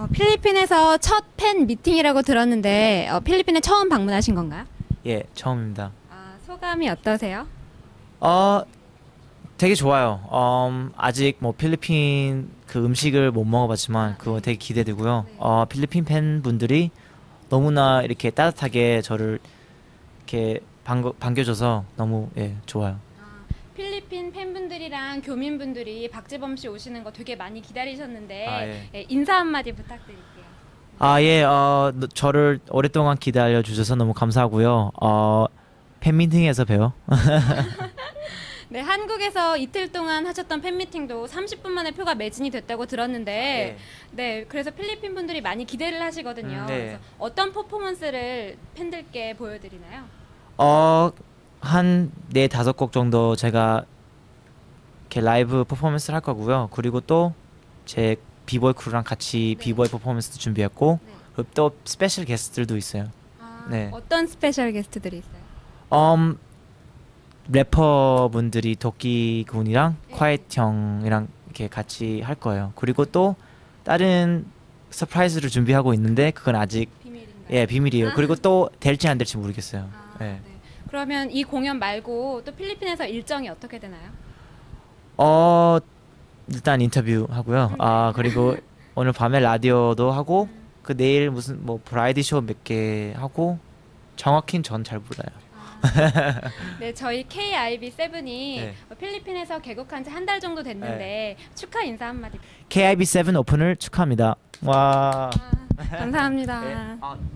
어, 필리핀에서 첫 팬 미팅이라고 들었는데 어, 필리핀에 처음 방문하신 건가요? 예, 처음입니다. 아, 소감이 어떠세요? 어, 되게 좋아요. 음, 아직 뭐 필리핀 그 음식을 못 먹어봤지만 그거 되게 기대되고요. 어, 필리핀 팬분들이 너무나 이렇게 따뜻하게 저를 이렇게 반겨, 반겨줘서 너무 예, 좋아요. 필리핀 팬분들이랑 교민분들이 박재범 씨 오시는 거 되게 많이 기다리셨는데 아, 예. 예, 인사 한마디 부탁드릴게요. 아, 예, 어, 너- 저를 오랫동안 기다려 주셔서 너무 감사하고요. 어, 팬미팅에서 봬요. 네, 한국에서 이틀 동안 하셨던 팬미팅도 30분 만에 표가 매진이 됐다고 들었는데 네, 그래서 필리핀 분들이 많이 기대를 하시거든요. 음, 네. 그래서 어떤 퍼포먼스를 팬들께 보여드리나요? 어, 한 네 다섯 곡 정도 제가 이렇게 라이브 퍼포먼스를 할 거고요. 그리고 또 제 비보이 크루랑 같이 네. 비보이 퍼포먼스도 준비했고 네. 그리고 또 스페셜 게스트들도 있어요. 아, 네. 어떤 스페셜 게스트들이 있어요? 음, 래퍼 분들이 도끼 군이랑 네. 콰이트 형이랑 이렇게 같이 할 거예요. 그리고 또 다른 서프라이즈를 준비하고 있는데 그건 아직 비밀인가요? 예 비밀이에요. 아. 그리고 또 될지 안 될지 모르겠어요. 아, 예. 네. 그러면 이 공연 말고 또 필리핀에서 일정이 어떻게 되나요? 어 일단 인터뷰 하고요. 아 그리고 오늘 밤에 라디오도 하고 그 내일 무슨 뭐 브라이디 쇼몇 개 하고 정확히는 전 잘 몰라요. 네, 저희 KIB7이 네. 필리핀에서 개국한 지 한 달 정도 됐는데 축하 인사 한마디. KIB7 오픈을 축하합니다. 와. 아, 감사합니다. 네. 아,